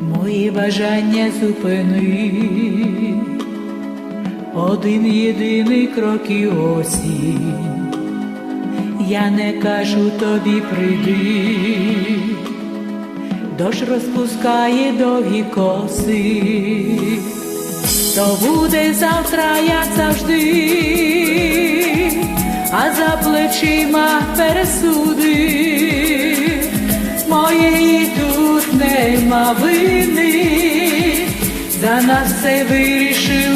Мої бажання зупини, один єдиний крок і осінь. Я не кажу тобі прийди, дощ розпускає довгі коси, то буде завтра, як завжди, а за плечима пересуди нема вини, за нас це вирішили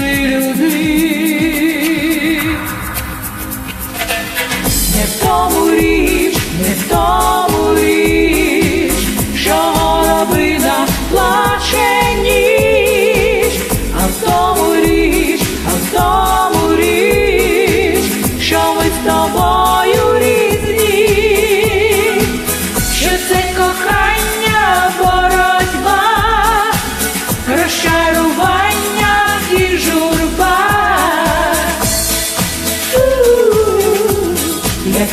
Як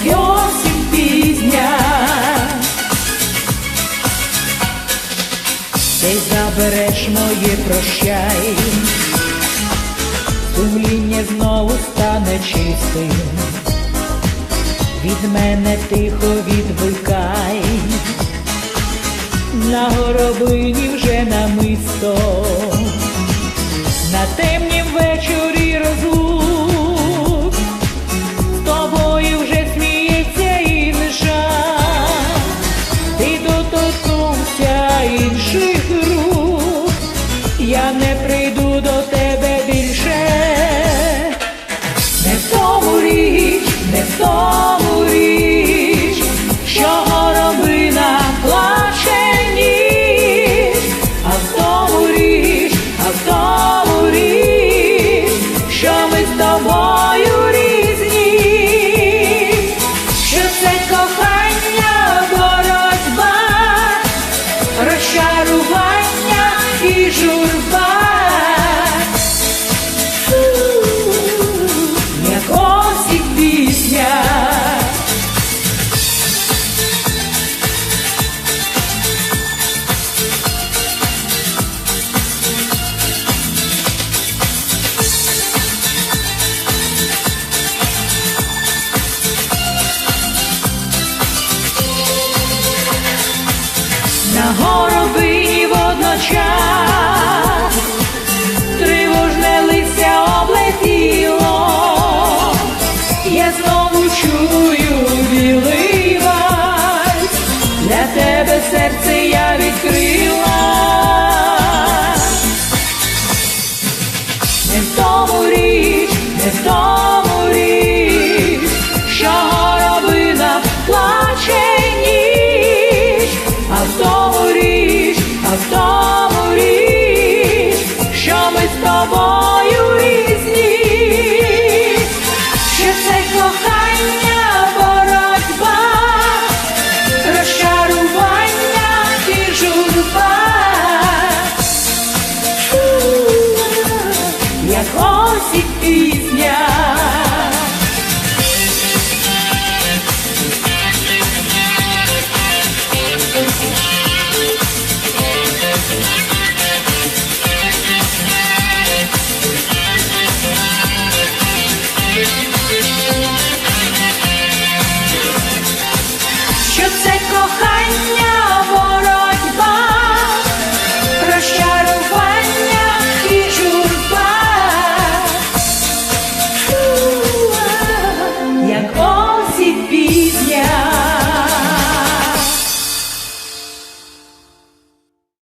пізня, ти забереш моє прощай, сумління знову стане чистим, від мене тихо відвикай, на горобині вже намисто, на темнім вечорі не прийду чую білий вальс, для тебе серце я відкрила, не в тому річ, не в тому річ, що горобина плаче ніч, а в тому річ, а в тому річ, що ми з тобою. Ось і пісня.